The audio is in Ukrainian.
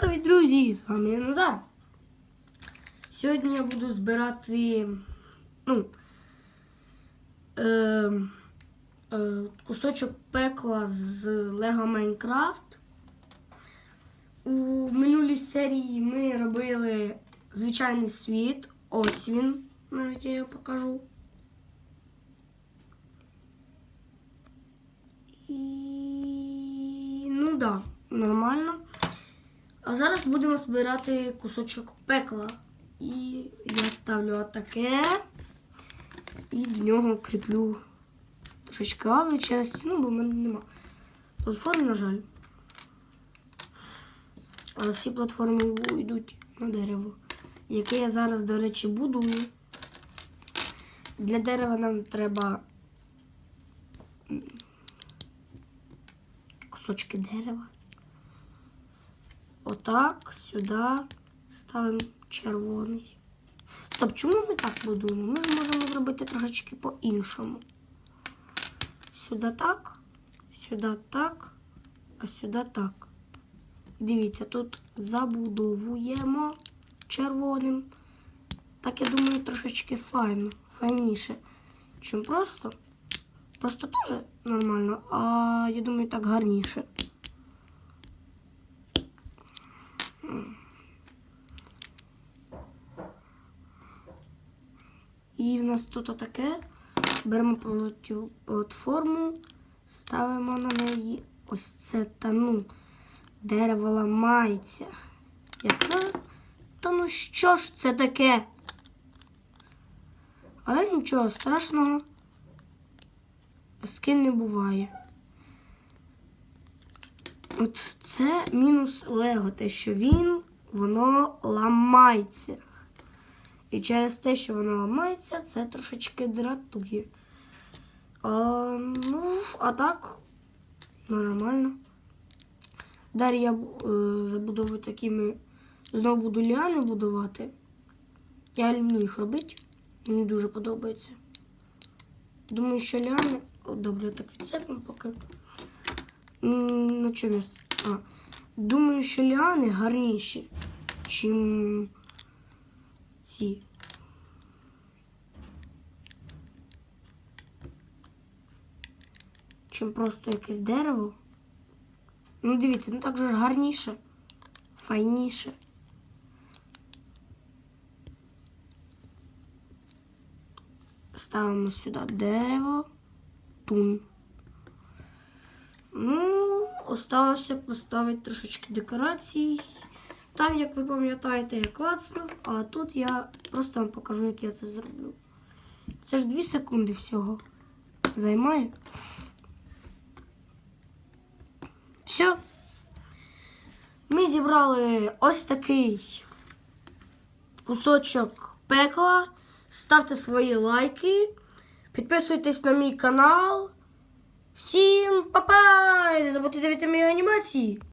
привіт, друзі! З вами я Назар. Сьогодні я буду збирати ну, е, е, кусочок пекла з Lego Minecraft. У минулій серії ми робили звичайний світ. Ось він. Навіть я його покажу. І ну да, нормально. А зараз будемо збирати кусочок пекла. І я ставлю отаке. І до нього кріплю трошечки лави через стіну, бо в мене нема. Платформи, на жаль. Але всі платформи йдуть на дерево. Яке я зараз, до речі, будую. Для дерева нам треба кусочки дерева. Отак, сюди ставимо червоний. Стоп, чому ми так будуємо? Ми ж можемо зробити трошечки по-іншому. Сюди так, сюди так, а сюди так. Дивіться, тут забудовуємо червоним. Так, я думаю, трошечки файно, файніше. Чим просто. Просто теж нормально, а я думаю, так гарніше. І в нас тут отаке. Беремо платформу, ставимо на неї ось це та ну. Дерево ламається. Яка? Та ну що ж це таке? Але нічого страшного. Скин не буває. От це мінус Лего, те, що він, воно ламається. І через те, що воно ламається, це трошечки дратує. А, ну, а так, нормально. Далі я е, забудовую такими. Знову буду ліани будувати. Я люблю їх робити. Мені дуже подобається. Думаю, що ліани. Добре, так відцепимо поки. На чому я? А. Думаю, що ліани гарніші, чим ці. Чим просто якесь дерево. Ну, дивіться, ну так же ж гарніше, файніше. Ставимо сюди дерево. Тун. Осталося поставити трошечки декорацій. Там, як ви пам'ятаєте, я клацнув, а тут я просто вам покажу, як я це зроблю. Це ж 2 секунди всього займає. Все. Ми зібрали ось такий кусочок пекла. Ставте свої лайки. Підписуйтесь на мій канал. Всім па-па! Не забудьте дивитися мої анімації.